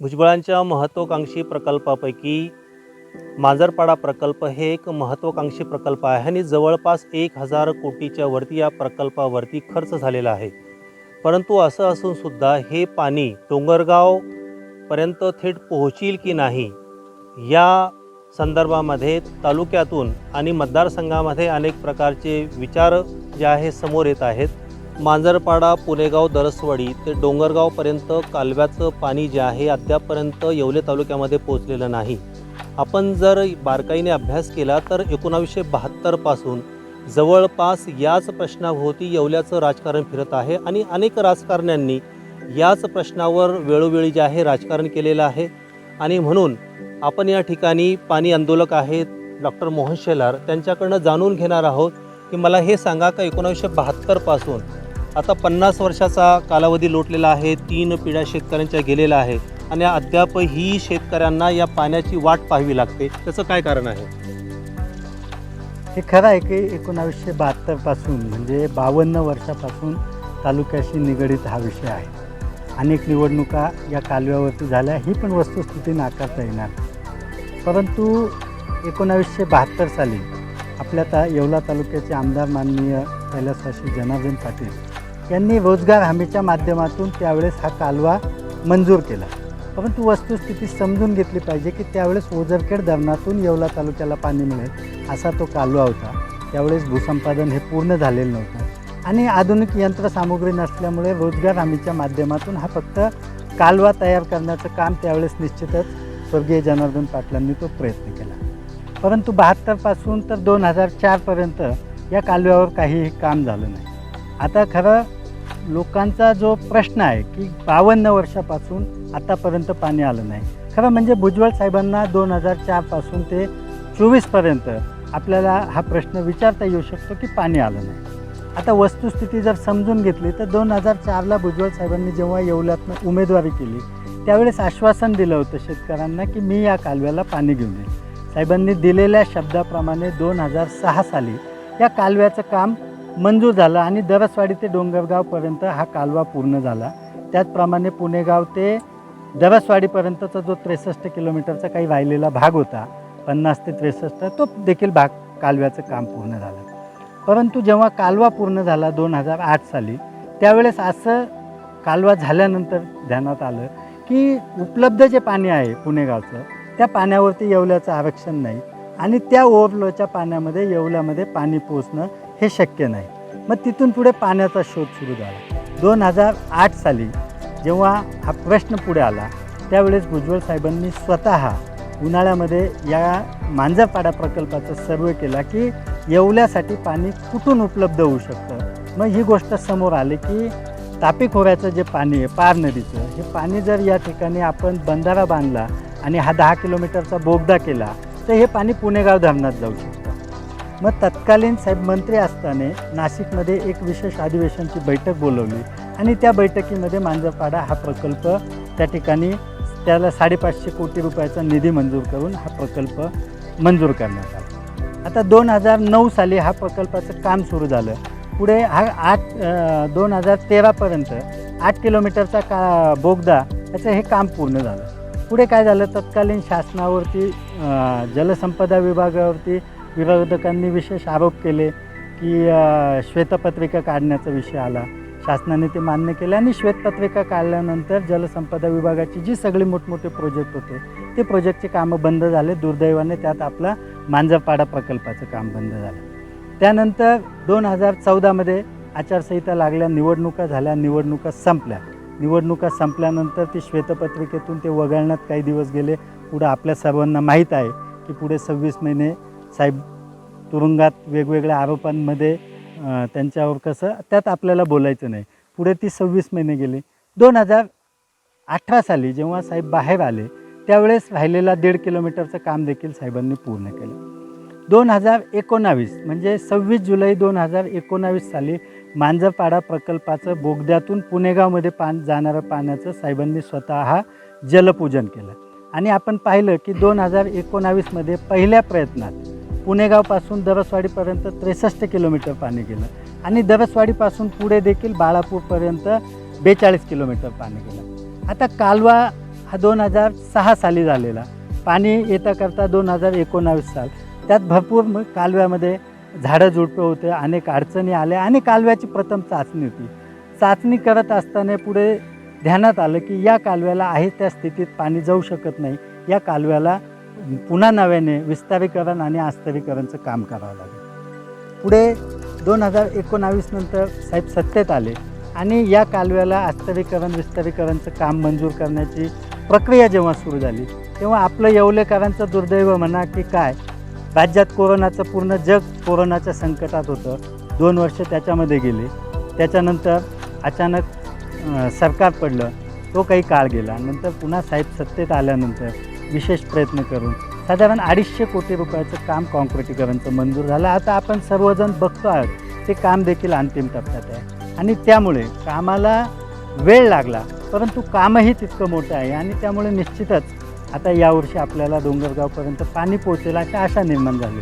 भुजबळांच्या महत्त्वाकांक्षी प्रकल्पापैकी मांजरपाडा प्रकल्प हे एक महत्त्वाकांक्षी प्रकल्प आहे आणि जवळपास एक हजार कोटीच्या वरती या प्रकल्पावरती खर्च झालेला आहे. परंतु असं असूनसुद्धा हे पाणी डोंगरगावपर्यंत थेट पोहोचील की नाही या संदर्भामध्ये तालुक्यातून आणि मतदारसंघामध्ये अनेक प्रकारचे विचार जे आहे समोर येत आहेत. मांजरपाडा पुणेगाव दरसवाडी ते डोंगरगावपर्यंत कालव्याचं पाणी जे आहे अद्यापपर्यंत येवले तालुक्यामध्ये पोचलेलं नाही. आपण जर बारकाईने अभ्यास केला तर एकोणावीसशे बहात्तरपासून जवळपास याच प्रश्नाभोवती येवल्याचं राजकारण फिरत आहे आणि अनेक राजकारण्यांनी याच प्रश्नावर वेळोवेळी जे आहे राजकारण केलेलं आहे. आणि म्हणून आपण या ठिकाणी पाणी आंदोलक आहेत डॉक्टर मोहन शेलार त्यांच्याकडनं जाणून घेणार आहोत की मला हे सांगा का एकोणावीसशे बहात्तरपासून आता पन्नास वर्षाचा कालावधी लोटलेला आहे तीन पिढ्या शेतकऱ्यांच्या गेलेल्या आहे आणि अद्याप ही शेतकऱ्यांना या पाण्याची वाट पाहावी लागते. त्याचं काय कारण आहे? हे खरं आहे की एकोणावीसशे बहात्तरपासून म्हणजे बावन्न वर्षापासून तालुक्याशी निगडीत हा विषय आहे. अनेक निवडणुका या कालव्यावरती झाल्या ही पण वस्तुस्थिती नाकारता येणार परंतु एकोणावीसशे बहात्तर साली आपल्या ता येवला तालुक्याचे आमदार माननीय कैलासवासी जनार्दन पाटील यांनी रोजगार हमीच्या माध्यमातून त्यावेळेस हा कालवा मंजूर केला. परंतु वस्तुस्थिती समजून घेतली पाहिजे की त्यावेळेस ओझरखेड धरणातून येवला तालुक्याला पाणी मिळेल असा तो कालवा होता. त्यावेळेस भूसंपादन हे पूर्ण झालेलं नव्हतं. आणि आधुनिक यंत्रसामुग्री नसल्यामुळे रोजगार हमीच्या माध्यमातून हा फक्त कालवा तयार करण्याचं काम त्यावेळेस निश्चितच स्वर्गीय जनार्दन पाटलांनी तो प्रयत्न केला. परंतु बहात्तरपासून तर दोन हजार चारपर्यंत या कालव्यावर काहीही काम झालं नाही. आता खरं लोकांचा जो प्रश्न आहे की बावन्न वर्षापासून आतापर्यंत पाणी आलं नाही. खरं म्हणजे भुजबळ साहेबांना दोन हजार चारपासून ते चोवीसपर्यंत आपल्याला हा प्रश्न विचारता येऊ शकतो की पाणी आलं नाही. आता वस्तुस्थिती जर समजून घेतली तर दोन हजार चारला भुजबळ साहेबांनी जेव्हा येवल्यातनं उमेदवारी केली त्यावेळेस आश्वासन दिलं होतं शेतकऱ्यांना की मी या कालव्याला पाणी घेऊन येईन साहेबांनी दिलेल्या शब्दाप्रमाणे दोन हजार सहा साली या कालव्याचं काम मंजूर झालं आणि दरसवाडी ते डोंगरगावपर्यंत हा कालवा पूर्ण झाला. त्याचप्रमाणे पुणेगाव ते दरसवाडीपर्यंतचा जो त्रेसष्ट किलोमीटरचा काही राहिलेला भाग होता पन्नास ते त्रेसष्ट तो देखील भाग कालव्याचं काम पूर्ण झालं. परंतु जेव्हा कालवा पूर्ण झाला दोन हजार आठ साली त्यावेळेस असं कालवा झाल्यानंतर ध्यानात आलं की उपलब्ध जे पाणी आहे पुणेगावचं त्या पाण्यावरती येवल्याचं आरक्षण नाही आणि त्या ओव्हरफ्लोच्या पाण्यामध्ये येवल्यामध्ये पाणी पोचणं हे शक्य नाही. मग तिथून पुढे पाण्याचा शोध सुरू झाला. दोन हजार आठ साली जेव्हा हा प्रश्न पुढे आला त्यावेळेस भुजबळ साहेबांनी स्वतः उन्हाळ्यामध्ये या मांजरपाडा प्रकल्पाचा सर्वे केला की येवल्यासाठी पाणी कुठून उपलब्ध होऊ शकतं? मग ही गोष्ट समोर आली की तापी खोऱ्याचं जे पाणी आहे पार नदीचं हे पाणी जर या ठिकाणी आपण बंधारा बांधला आणि हा दहा किलोमीटरचा बोगदा केला तर हे पाणी पुणेगाव धरणात जाऊ शकतं. मग तत्कालीन साहेब मंत्री असताना नाशिकमध्ये एक विशेष अधिवेशनची बैठक बोलवली आणि त्या बैठकीमध्ये मांजरपाडा हा प्रकल्प त्या ठिकाणी त्याला साडेपाचशे कोटी रुपयाचा निधी मंजूर करून हा प्रकल्प मंजूर करण्यात आला. आता दोन हजार नऊ साली हा प्रकल्पाचं काम सुरू झालं. पुढे हा आठ दोन हजार तेरापर्यंत आठ किलोमीटरचा का बोगदा त्याचं हे काम पूर्ण झालं. पुढे काय झालं? तत्कालीन शासनावरती जलसंपदा विभागावरती विरोधकांनी विशेष आरोप केले की श्वेतपत्रिका काढण्याचा विषय आला. शासनाने ते मान्य केले आणि श्वेतपत्रिका काढल्यानंतर जलसंपदा विभागाची जी सगळी मोठमोठे प्रोजेक्ट होते ते प्रोजेक्टचे कामं बंद झाले. दुर्दैवाने त्यात आपला मांजरपाडा प्रकल्पाचं काम बंद झालं. त्यानंतर दोन हजार चौदामध्ये आचारसंहिता लागल्या निवडणुका झाल्या निवडणुका संपल्या. निवडणुका संपल्यानंतर ती श्वेतपत्रिकेतून ते वगळण्यात काही दिवस गेले. पुढं आपल्या सर्वांना माहीत आहे की पुढे सव्वीस महिने साहेब तुरुंगात वेगवेगळ्या आरोपांमध्ये त्यांच्यावर कसं त्यात आपल्याला बोलायचं नाही. पुढे ती सव्वीस महिने गेले. दोन हजार अठरा साली जेव्हा साहेब बाहेर आले त्यावेळेस राहिलेला दीड किलोमीटरचं काम देखील साहेबांनी पूर्ण केलं. दोन हजार एकोणावीस म्हणजे सव्वीस जुलै दोन हजार एकोणावीस साली मांजरपाडा प्रकल्पाचं बोगद्यातून पुणेगावमध्ये पान जाणारं पाण्याचं साहेबांनी स्वतः जलपूजन केलं. आणि आपण पाहिलं की दोन हजार एकोणावीसमध्ये पहिल्या प्रयत्नात पुणेगावपासून दरसवाडीपर्यंत त्रेसष्ट किलोमीटर पाणी गेलं. आणि दरसवाडीपासून पुढे देखील बाळापूरपर्यंत बेचाळीस किलोमीटर पाणी गेलं. आता कालवा हा दोन हजार सहा साली झालेला. पाणी येता करता दोन हजार एकोणावीस साल. त्यात भरपूर कालव्यामध्ये झाडं झुडपं होते अनेक अडचणी आल्या आणि कालव्याची प्रथम चाचणी होती. चाचणी करत असताना पुढे ध्यानात आलं की या कालव्याला आहे त्या स्थितीत पाणी जाऊ शकत नाही. या कालव्याला पुन्हा नव्याने विस्तारीकरण आणि आस्तरीकरणचं काम करावं लागेल. पुढे दोन हजार एकोणावीस नंतर साहेब सत्तेत आले आणि या कालव्याला आस्तरीकरण विस्तारीकरणचं काम मंजूर करण्याची प्रक्रिया जेव्हा सुरू झाली तेव्हा आपलं येवलेकरांचं दुर्दैव म्हणा की काय राज्यात कोरोनाचं पूर्ण जग कोरोनाच्या संकटात होतं. दोन वर्ष त्याच्यामध्ये गेले. त्याच्यानंतर अचानक सरकार पडलं. तो काही काळ गेला. नंतर पुन्हा साहेब सत्तेत आल्यानंतर विशेष प्रयत्न करून. साधारण अडीचशे कोटी रुपयाचं काम कॉन्क्रिटीकरणचं मंजूर झालं. आता आपण सर्वजण बघतो आहोत ते काम देखील अंतिम टप्प्यात आहे. आणि त्यामुळे कामाला वेळ लागला परंतु कामही तितकं मोठं आहे. आणि त्यामुळे निश्चितच आता यावर्षी आपल्याला डोंगरगावपर्यंत पाणी पोहोचेल अशी आशा निर्माण झाली.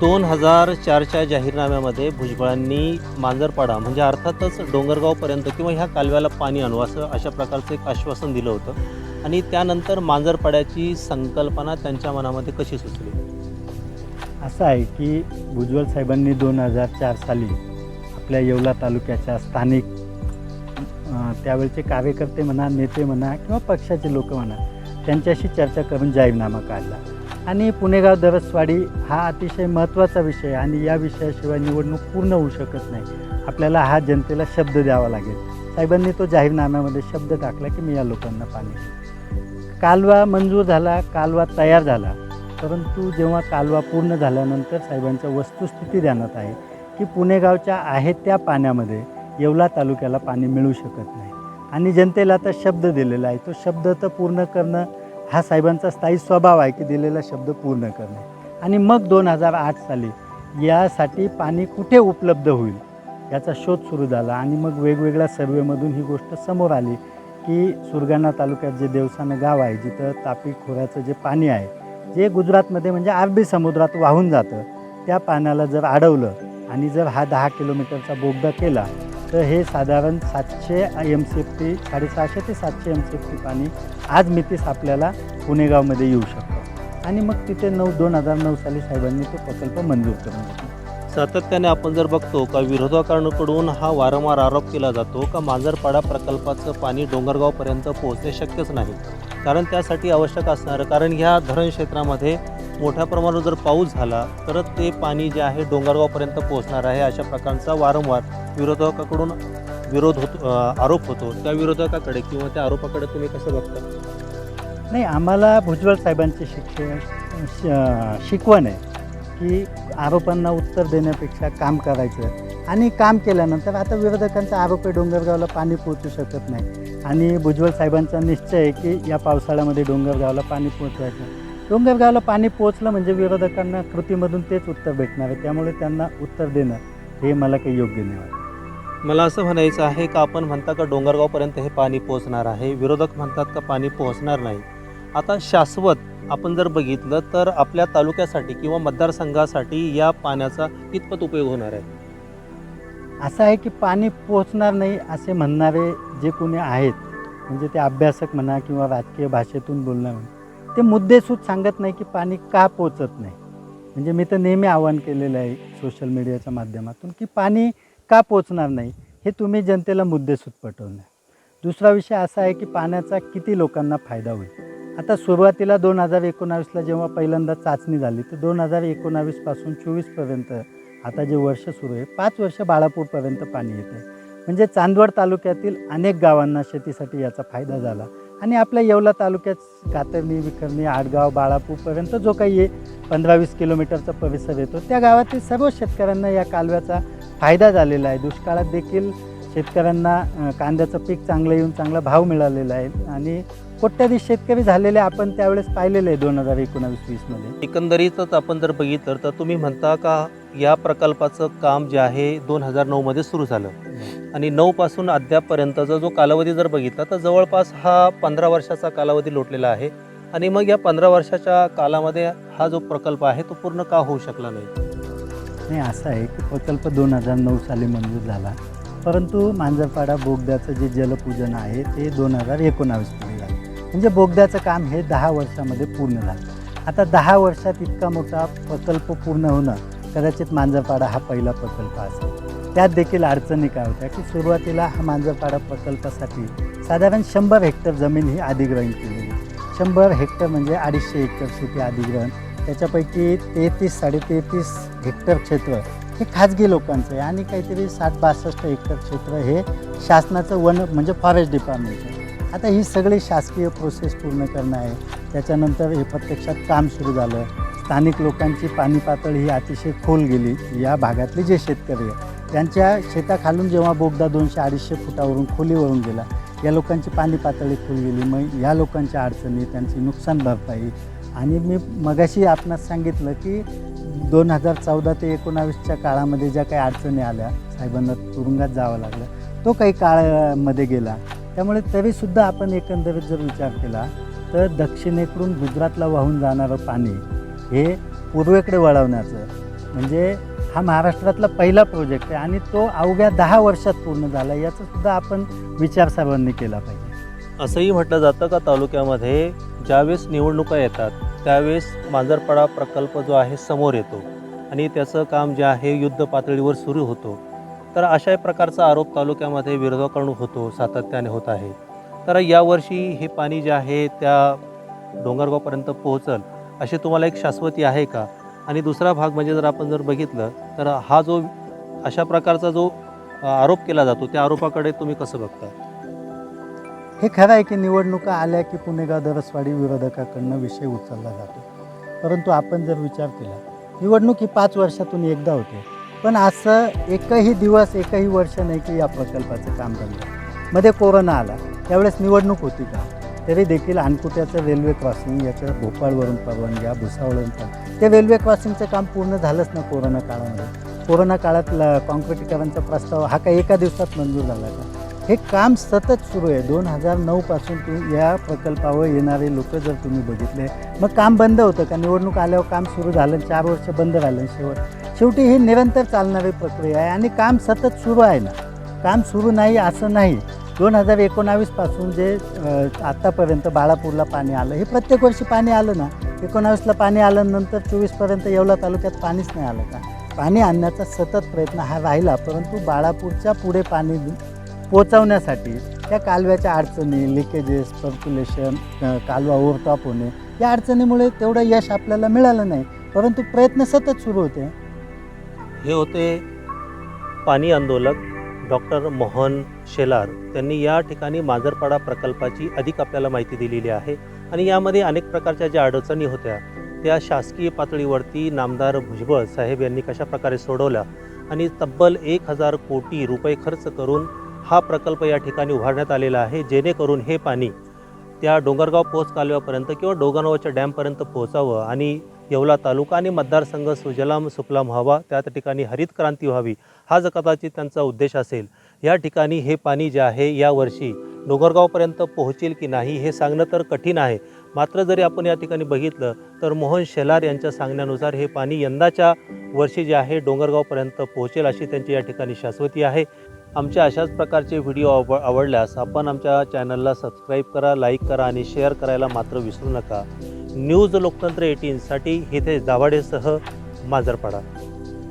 दोन हजार चारच्या जाहीरनाम्यामध्ये भुजबळांनी मांजरपाडा म्हणजे अर्थातच डोंगरगावपर्यंत किंवा ह्या कालव्याला पाणी आणू असं अशा प्रकारचं एक आश्वासन दिलं होतं. आणि त्यानंतर मांजरपाड्याची संकल्पना त्यांच्या मनामध्ये कशी सुचली? असं आहे की भुजबळ साहेबांनी दोन हजार चार साली आपल्या येवला तालुक्याच्या स्थानिक त्यावेळचे कार्यकर्ते म्हणा नेते म्हणा किंवा पक्षाचे लोक म्हणा त्यांच्याशी चर्चा करून जाहीरनामा काढला. आणि पुणेगाव दरसवाडी हा अतिशय महत्त्वाचा विषय आणि या विषयाशिवाय निवडणूक पूर्ण होऊ शकत नाही. आपल्याला हा जनतेला शब्द द्यावा लागेल. साहेबांनी तो जाहीरनाम्यामध्ये शब्द टाकला की मी या लोकांना पाणी देईन. कालवा मंजूर झाला कालवा तयार झाला. परंतु जेव्हा कालवा पूर्ण झाल्यानंतर साहेबांच्या वस्तुस्थिती ध्यानात आहे की पुणेगावच्या आहेत त्या पाण्यामध्ये येवला तालुक्याला पाणी मिळू शकत नाही. आणि जनतेला आता शब्द दिलेला आहे. तो शब्द तर पूर्ण करणं हा साहेबांचा स्थायी स्वभाव आहे की दिलेला शब्द पूर्ण करणे. आणि मग दोन हजार आठ साली यासाठी पाणी कुठे उपलब्ध होईल याचा शोध सुरू झाला आणि मग वेगवेगळ्या सर्वेमधून ही गोष्ट समोर आली. की सुरगाणा तालुक्यात जे देवसानं गाव आहे जिथं तापी खोऱ्याचं जे पाणी आहे जे गुजरातमध्ये म्हणजे अरबी समुद्रात वाहून जातं त्या पाण्याला जर अडवलं आणि जर हा दहा किलोमीटरचा बोगदा केला तर हे साधारण सातशे एम सी एफ टी साडेसहाशे ते सातशे एम सी एफ टी पाणी आज मितीस आपल्याला पुणेगावमध्ये येऊ शकतं. आणि मग तिथे नऊ दोन हजार नऊ साली साहेबांनी तो प्रकल्प मंजूर करून घेतला. सातत्याने आपण जर बघतो का विरोधकांकडून हा वारंवार आरोप केला जातो का मांजरपाडा प्रकल्पाचं पाणी डोंगरगावपर्यंत पोहोचणे शक्यच नाही? कारण त्यासाठी आवश्यक असणारं कारण ह्या धरण क्षेत्रामध्ये मोठ्या प्रमाणावर जर पाऊस झाला तर ते पाणी जे आहे डोंगरगावपर्यंत पोहोचणार आहे अशा प्रकारचा वारंवार विरोधकाकडून विरोध होतो आरोप होतो. त्या विरोधकाकडे किंवा त्या आरोपाकडे तुम्ही कसं बघता? नाही आम्हाला भुजबळ साहेबांची शिक्षण श- शिकवण आहे. की आरोपांना उत्तर देण्यापेक्षा काम करायचं. आणि काम केल्यानंतर आता विरोधकांचा आरोप आहे डोंगरगावला पाणी पोहोचू शकत नाही. आणि भुजबळ साहेबांचा निश्चय आहे की या पावसाळ्यामध्ये डोंगरगावला पाणी पोहोचवायचं. डोंगरगावला पाणी पोहोचलं म्हणजे विरोधकांना कृतीमधून तेच उत्तर भेटणार आहे. त्यामुळे त्यांना उत्तर देणं हे मला काही योग्य नाही वाटतं. मला असं म्हणायचं आहे का आपण म्हणता का डोंगरगावपर्यंत हे पाणी पोहोचणार आहे? विरोधक म्हणतात का पाणी पोहोचणार नाही? आता शाश्वत आपण जर बघितलं तर आपल्या तालुक्यासाठी किंवा मतदारसंघासाठी या पाण्याचा कितपत उपयोग होणार आहे? असं आहे की पाणी पोचणार नाही असे म्हणणारे जे कोणी आहेत म्हणजे ते अभ्यासक म्हणा किंवा राजकीय भाषेतून बोलणं म्हणा ते मुद्देसूद सांगत नाही की पाणी का पोचत नाही. म्हणजे मी तर नेहमी आवाहन केलेलं आहे सोशल मीडियाच्या माध्यमातून की पाणी का पोचणार नाही हे तुम्ही जनतेला मुद्देसूद पटवणार. दुसरा विषय असा आहे की पाण्याचा किती लोकांना फायदा होईल. आता सुरुवातीला दोन हजार एकोणावीसला जेव्हा पहिल्यांदा चाचणी झाली तर दोन हजार एकोणावीसपासून चोवीसपर्यंत आता जे वर्ष सुरू आहे पाच वर्ष बाळापूरपर्यंत पाणी येत आहे. म्हणजे चांदवड तालुक्यातील अनेक गावांना शेतीसाठी याचा फायदा झाला. आणि आपल्या येवला तालुक्यात कातरणी विखरणी आडगाव बाळापूरपर्यंत जो काही आहे पंधरा वीस किलोमीटरचा परिसर येतो. त्या गावातील सर्व शेतकऱ्यांना या कालव्याचा फायदा झालेला आहे. दुष्काळात देखील शेतकऱ्यांना कांद्याचं पीक चांगलं येऊन चांगला भाव मिळालेला आहे. आणि कोट्याधी शेतकरी झालेले आपण त्यावेळेस पाहिलेले आहे दोन हजार एकोणावीस वीसमध्ये एकंदरीतच आपण जर बघितलं तर तुम्ही म्हणता का या प्रकल्पाचं काम जे आहे दोन हजार नऊमध्ये सुरू झालं? आणि नऊपासून अद्यापपर्यंतचा जो कालावधी जर बघितला तर जवळपास हा पंधरा वर्षाचा कालावधी लोटलेला आहे. आणि मग या पंधरा वर्षाच्या कालामध्ये हा जो प्रकल्प आहे तो पूर्ण का होऊ शकला नाही? नाही असं आहे की प्रकल्प दोन हजार नऊ साली मंजूर झाला. परंतु मांजरपाडा बोगद्याचं जे जलपूजन आहे ते दोन हजार एकोणावीसमध्ये म्हणजे बोगद्याचं काम हे दहा वर्षामध्ये पूर्ण झालं. आता दहा वर्षात इतका मोठा प्रकल्प पूर्ण होणं कदाचित मांजरपाडा हा पहिला प्रकल्प असेल. त्यात देखील अडचणी काय होत्या की सुरुवातीला हा मांजरपाडा प्रकल्पासाठी साधारण शंभर हेक्टर जमीन ही अधिग्रहण केलेली. शंभर हेक्टर म्हणजे अडीचशे एकर शेती अधिग्रहण. त्याच्यापैकी तेहतीस साडेतेहतीस हेक्टर क्षेत्र हे खाजगी लोकांचं आहे आणि काहीतरी साठ बासष्ट हेक्टर क्षेत्र हे शासनाचं वन म्हणजे फॉरेस्ट डिपार्टमेंट आहे. आता ही सगळी शासकीय प्रोसेस पूर्ण करणं आहे. त्याच्यानंतर हे प्रत्यक्षात काम सुरू झालं स्थानिक लोकांची पाणी पातळी ही अतिशय खोल गेली. या भागातले जे शेतकरी आहे त्यांच्या शेताखालून जेव्हा बोगदा दोनशे अडीचशे फुटावरून खोलीवरून गेला या लोकांची पाणी पातळी खोल गेली. मग या लोकांच्या अडचणी त्यांची नुकसान भरपाई. आणि मी मगाशी आपणास सांगितलं की दोन हजार चौदा ते एकोणावीसच्या काळामध्ये ज्या काही अडचणी आल्या साहेबांना तुरुंगात जावं लागलं. तो काही काळामध्ये गेला. त्यामुळे तरीसुद्धा आपण एकंदरीत जर विचार केला तर दक्षिणेकडून गुजरातला वाहून जाणारं पाणी हे पूर्वेकडे वळवण्याचं म्हणजे हा महाराष्ट्रातला पहिला प्रोजेक्ट आहे आणि तो अवघ्या दहा वर्षात पूर्ण झाला याचा सुद्धा आपण विचार सर्वांनी केला पाहिजे. असंही म्हटलं जातं का तालुक्यामध्ये? ज्यावेळेस निवडणुका येतात त्यावेळेस मांजरपाडा प्रकल्प जो आहे समोर येतो. आणि त्याचं काम जे आहे युद्ध पातळीवर सुरू होतो. तर अशा प्रकारचा आरोप तालुक्यामध्ये विरोधाकडून होतो सातत्याने होत आहे. तर यावर्षी हे पाणी जे आहे त्या डोंगरगावपर्यंत पोहोचल अशी तुम्हाला एक शाश्वती आहे का? आणि दुसरा भाग म्हणजे जर आपण जर बघितलं तर हा जो अशा प्रकारचा जो आरोप केला जातो त्या आरोपाकडे तुम्ही कसं बघता? हे खरं आहे की निवडणुका आल्या की पुणेगाव दरसवाडी विरोधकाकडनं विषय उचलला जातो. परंतु आपण जर विचार केला निवडणूक ही पाच वर्षातून एकदा होते. पण असं एकही दिवस एकही वर्ष नाही की या प्रकल्पाचं काम झालं मध्ये कोरोना आला. त्यावेळेस निवडणूक होती का? तरी देखील अनकुट्याचं रेल्वे क्रॉसिंग याचं भोपाळवरून परवानग्या भुसावळवरून पण ते रेल्वे क्रॉसिंगचं काम पूर्ण झालंच ना कोरोना काळामध्ये. कोरोना काळात ल- काँक्रिटीकरणचा प्रस्ताव हा काही एका दिवसात मंजूर झाला का? हे काम सतत सुरू आहे. दोन हजार नऊपासून तू या प्रकल्पावर येणारे लोक जर तुम्ही बघितले मग काम बंद होतं का? निवडणूक आल्यावर काम सुरू झालं चार वर्ष बंद राहिलं शेवट. शेवटी ही निरंतर चालणारी प्रक्रिया आहे आणि काम सतत सुरू आहे ना. काम सुरू नाही असं नाही. दोन हजार एकोणावीसपासून जे आत्तापर्यंत बाळापूरला पाणी आलं हे प्रत्येक वर्षी पाणी आलं ना. एकोणावीसला पाणी आलं नंतर चोवीसपर्यंत येवला तालुक्यात पाणीच नाही आलं का? पाणी आणण्याचा सतत प्रयत्न हा राहिला परंतु बाळापूरच्या पुढे पाणी पोचवण्यासाठी त्या कालव्याच्या अडचणी लिकेजेस सर्क्युलेशन कालवा ओव्हरटॉप होणे या अडचणीमुळे तेवढं यश आपल्याला मिळालं नाही. परंतु प्रयत्न सतत सुरू होते. हे होते पाणी आंदोलक डॉक्टर मोहन शेलार. त्यांनी या ठिकाणी मांजरपाडा प्रकल्पाची अधिक आपल्याला माहिती दिलेली आहे. आणि यामध्ये अनेक प्रकारच्या ज्या अडचणी होत्या त्या शासकीय पातळीवरती नामदार भुजबळ साहेब यांनी कशा प्रकारे सोडवल्या आणि तब्बल एक हजार कोटी रुपये खर्च करून हा प्रकल्प या ठिकाणी उभारण्यात आलेला आहे जेणेकरून हे पाणी त्या डोंगरगाव पोच कालव्यापर्यंत किंवा डोंगरगावच्या डॅमपर्यंत पोहोचावं आणि येवला तालुका आणि मतदारसंघ सुजलाम सुफलाम व्हावा त्या ठिकाणी हरित क्रांती व्हावी हा जर कदाचित त्यांचा उद्देश असेल. या ठिकाणी हे पाणी जे आहे यावर्षी डोंगरगावपर्यंत पोहोचेल की नाही हे सांगणं तर कठीण आहे. मात्र जरी आपण या ठिकाणी बघितलं तर मोहन शेलार यांच्या सांगण्यानुसार हे पाणी यंदाच्या वर्षी जे आहे डोंगरगावपर्यंत पोहोचेल अशी त्यांची या ठिकाणी शाश्वती आहे. आमच्या अशाच प्रकारचे व्हिडिओ आव आवडल्यास आपण आमच्या चॅनलला सबस्क्राईब करा लाईक करा आणि शेअर करायला मात्र विसरू नका. न्यूज लोकतंत्र एटीनसाठी इथे दाभाडेसह माजरपाडा.